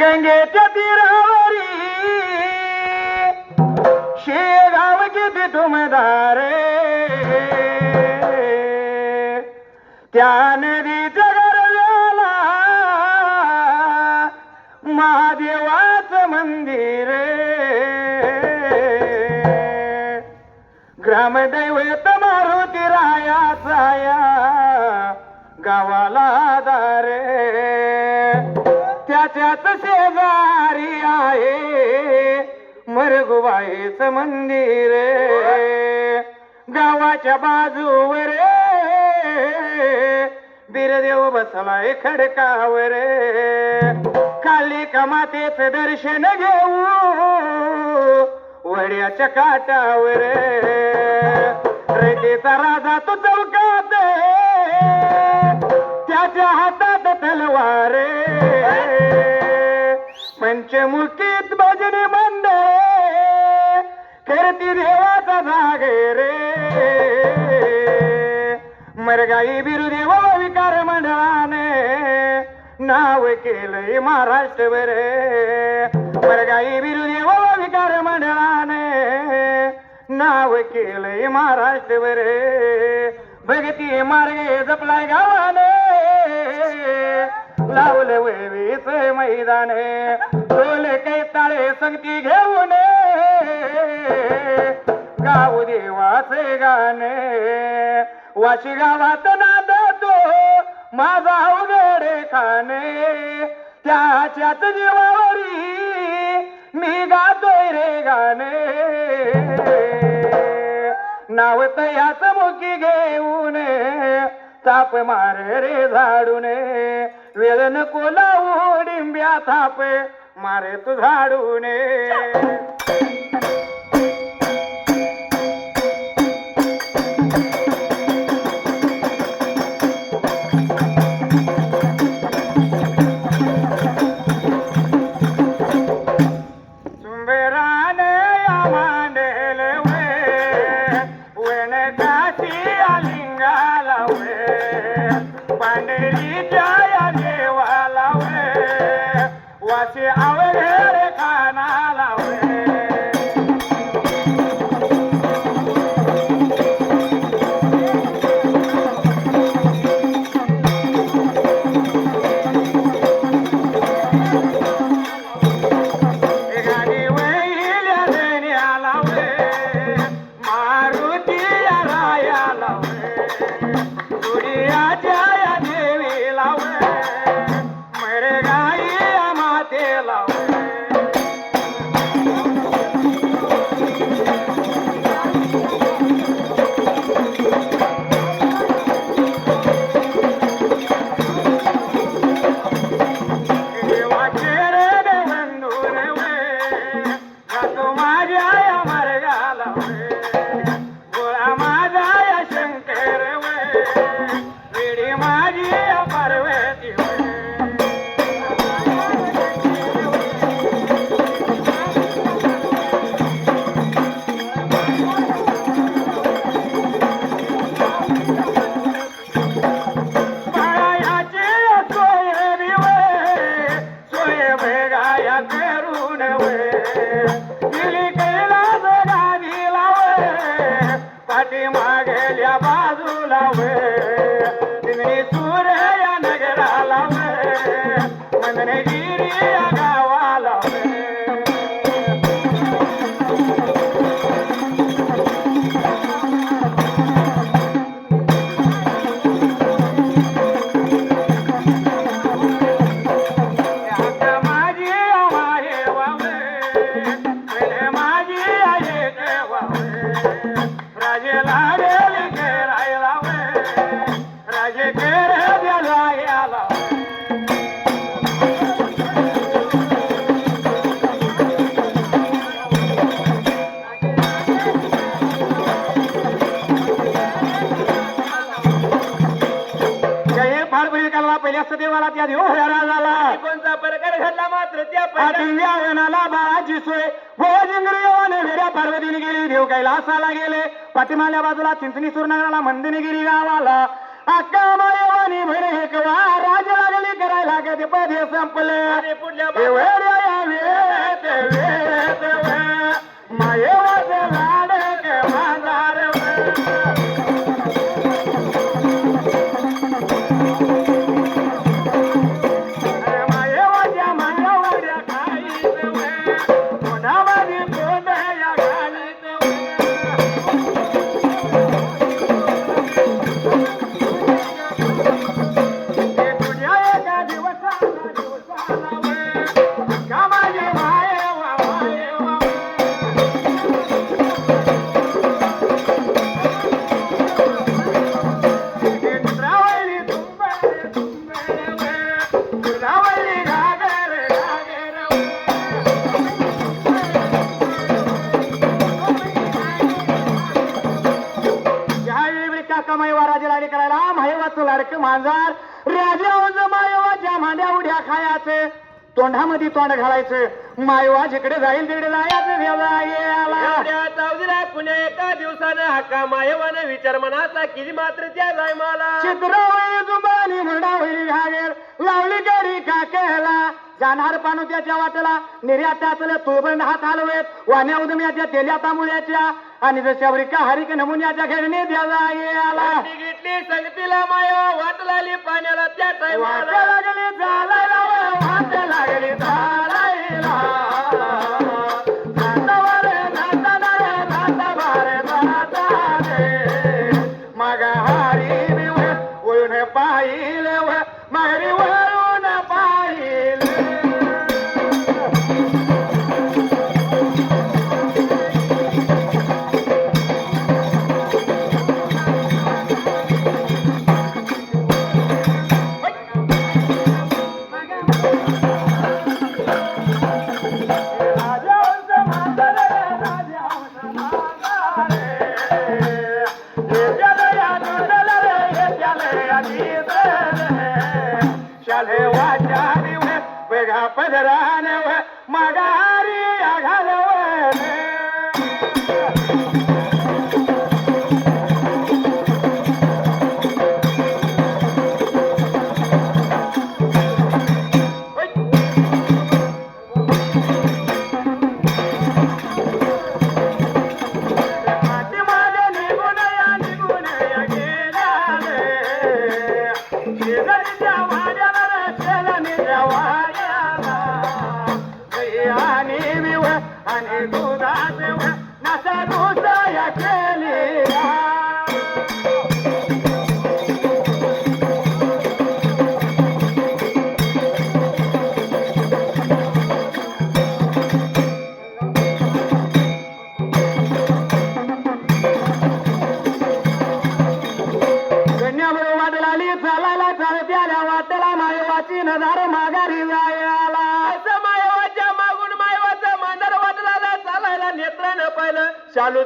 गंगेच्या तीरावरी. शेगाव किती तुमदारे त्या नदीच्या गरजाला महादेवाचं मंदिर ग्रामदैवत मारुती रायाचा साया गावाला दारे त्याच्याच शेजारी आहे. मरगुबाईच मंदिर गावाच्या बाजूवर बिरदेव बसलाय खडकावर काली मातेच दर्शन घेऊ. वड्याच्या काटावर रेतेचा राजा तो चौक माझ्या हातात तलवार. पंचमुखीत भजन बंद करती देवाचा जागे रे मरगाई बिरुदेव विकार मंडळाने नाव केलंय महाराष्ट्रभर. मरगाई बिरुदेव विकार मंडळाने नाव केलंय महाराष्ट्रभर. भगती मार्गे जपलाय गावाने. लावलं वैवीच मैदान. डोले काही ताळे संगती घेऊन गाऊ देवाचे गाणे. वाशी गावात नांदतो माझा उघडे खाणे. त्याच्याच जीवावरी मी गातोय रे गाणे. नाव तयाच मुखी घेऊन ताप मारे रे झाडून वेदन कोला ओडिंब्या डिंब्या थाप मारे तू झाडून Yeah. वे सदेवाला त्या देव राजाला कोणता प्रकार घडला मात्र त्या वनाला बाळाची सोय. भोजिंद्र येवाने वेड्या पार्वतीने गेली देव कैलासाला गेले. पाठीमाल्या बाजूला चिंचणी सूरनगराला मंदिनी गिरी गावाला. अक्का मायवानी म्हणे हे कवा राज लागली करायला कधी पदे संपले. पुढल्या हे तोंडामध्ये तोंड घालायचं. मायवा जिकडे जाईल तिकडे जायचं कुण्या एका दिवसानं हक्का मायवानं विचार मनाचा किती मात्र त्या जाय मला चित्रावळी जुंबानी म्हणडावळी घागेल लावली गडी काकेला. जाणार पानू त्याच्या वाटेला निर्या त्याचले तुळबंद हात हलवेत वाण्या उदम्याच्या तेल्या तांबुळ्याच्या. आणि जशावरी का हरिक नमुन्याच्या घेणे द्याला याला गिटली संगतीला माया वाट लागली पाण्याला त्या वाट लागली वाट लागली चालायला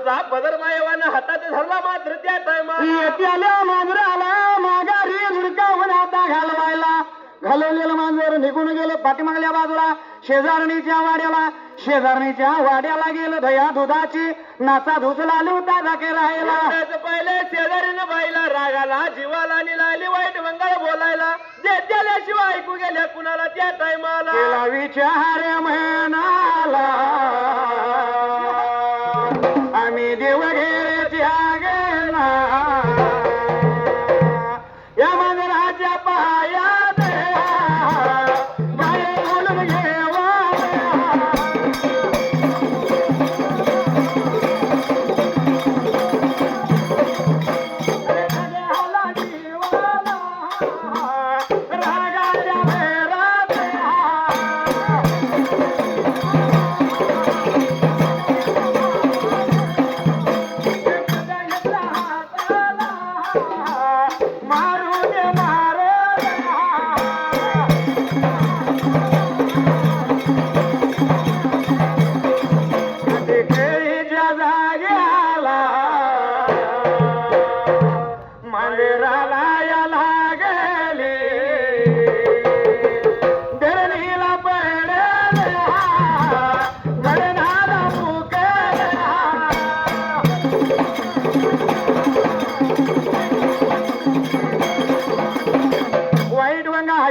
शालूचा पदर मायवानं हातात धरला मात्र त्या माघारी झुडकावून आता घालवायला. घालवलेलं मांजर निघून गेलं पाठीमागल्या बाजूला शेजारणीच्या वाड्याला. शेजारणीच्या वाड्याला गेलं दया दुधाची. नाचा धुस लालू ताजा राहिला एवढ्याच पहिले शेजारीनं बाईला रागाला जीवाला आणि लागली वाईट मंगळ बोलायला. देत्याल्याशिवाय ऐकू गेल्या कुणाला त्या टायमाला विचार म्हणाला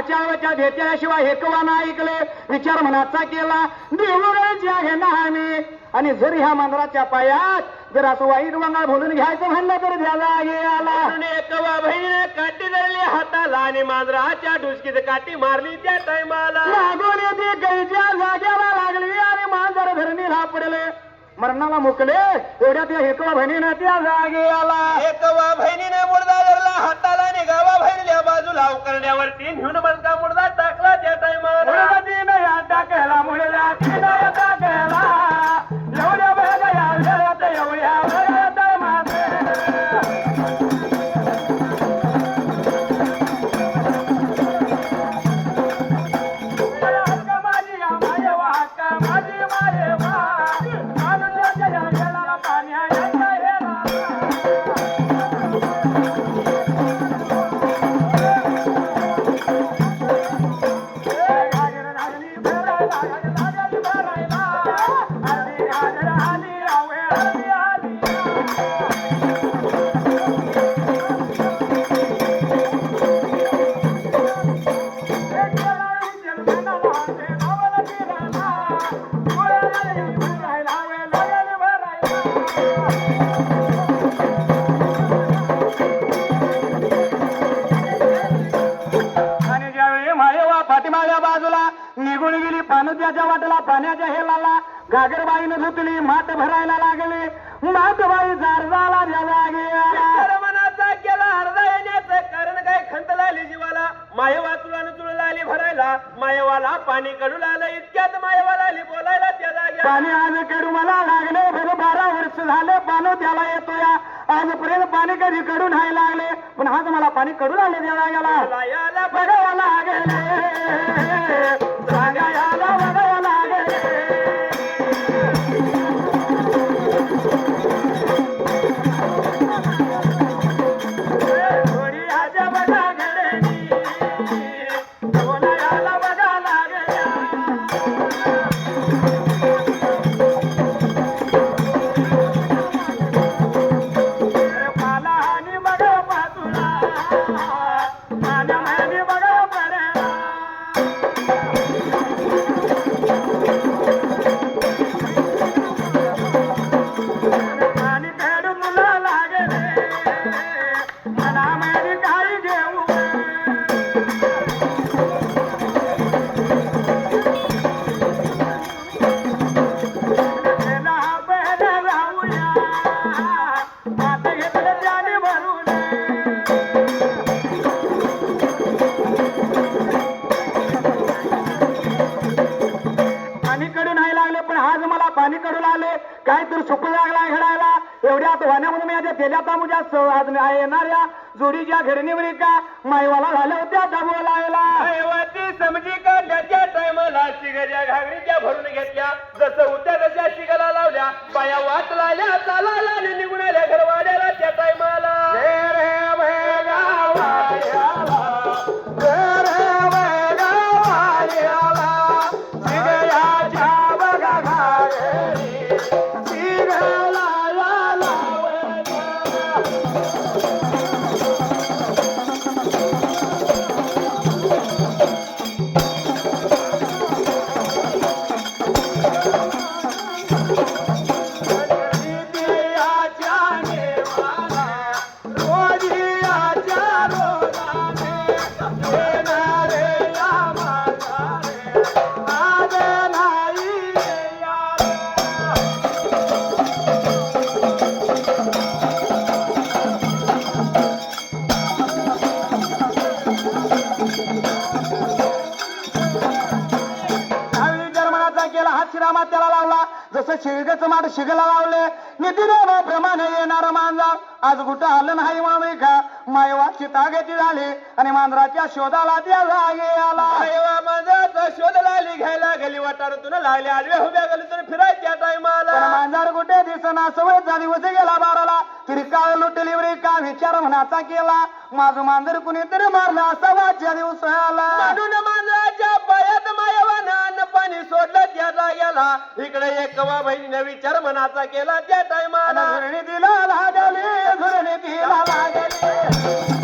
मांजराच्या भेटल्याशिवाय हेकवा ना ऐकले विचार मनाचा केला देऊळच्या घेणार मी. आणि जर ह्या मांजराच्या पायात जर असं वाईट वंगाळ बोलून घ्यायचं म्हणलं तर गेला म्हणून एकवा बहिणीने काठी धरली हाताला आणि मांजराच्या डुसकीत काठी मारली त्या टायमाला. लागून जाग्याला लागली आणि मांजर धरणीला पडले मरणाला मुकले एवढ्या त्या हेकवा बहिणीनं त्या जागे आला. एकवा बहिणीने मुडदा धरला हाताला आणि गावा बाजूला उकरण्यावरती न्यून बनका मुडदा टाकला त्या टायमाला. मुळगातीनं या टाकायला मुळल्या टाकायला एवढ्या वेळेला या एवढ्या माझे माझी वा हक्क गेली पानुत्याच्या वाटेला पाण्याच्या हेलाला. घागरबाईनं धुतली माठ भरायला लागली. माठबाई जारजाला मनाचा केला अर्धा येण्याचं कारण काय? खंत लागली जीवाला. मायवा तुला तुळला आली भरायला. मायवाला पाणी कडू आलं इतक्यात मायवाला आली बोलायला त्या पाणी आज कडू मला लागले बरं बारा वर्ष झाले पानो त्याला येतो या आजपर्यंत पाणी कधी कडू नाही लागले. पण आज मला पाणी कडू लागले देवा याला बघावं लागले. सांगायला येणाऱ्या जोडीच्या घडणीवर का मायवाला झाल्या होत्या बोलायला मायवाची समजी काढल्या त्या टायमाला शिगऱ्या घागरीच्या भरून घेतल्या. जसं होत्या तशा शिगला लावल्या. बाया वाट लावल्या चाला जसं शिळगच माठ शिगला लावले. नितीप्रमाणे येणार मांजा. आज कुठं आलं नाही मामिका मायवाची तागेची झाली. आणि मांजराच्या शोधाला त्या जागे आला. मायवा शोध लागली घ्यायला गेली वाटारातून लागली. आडव्या उभ्या गलीतून फिरायच्या टायमाला मांजर कुठे दिसना सवयचा दिवस गेला बाराला. तरी काळ लुटली का विचार मनाचा केला. माझं मांजर कुणीतरी मारलं असा वाच्या दिवसाला म्हणून मांजराच्या सोडलं त्या जाग्याला इकडे एकवा बहिणीने विचार मनाचा केला त्या टायमाला. दिला तिला लागली धरणी लागली लागले.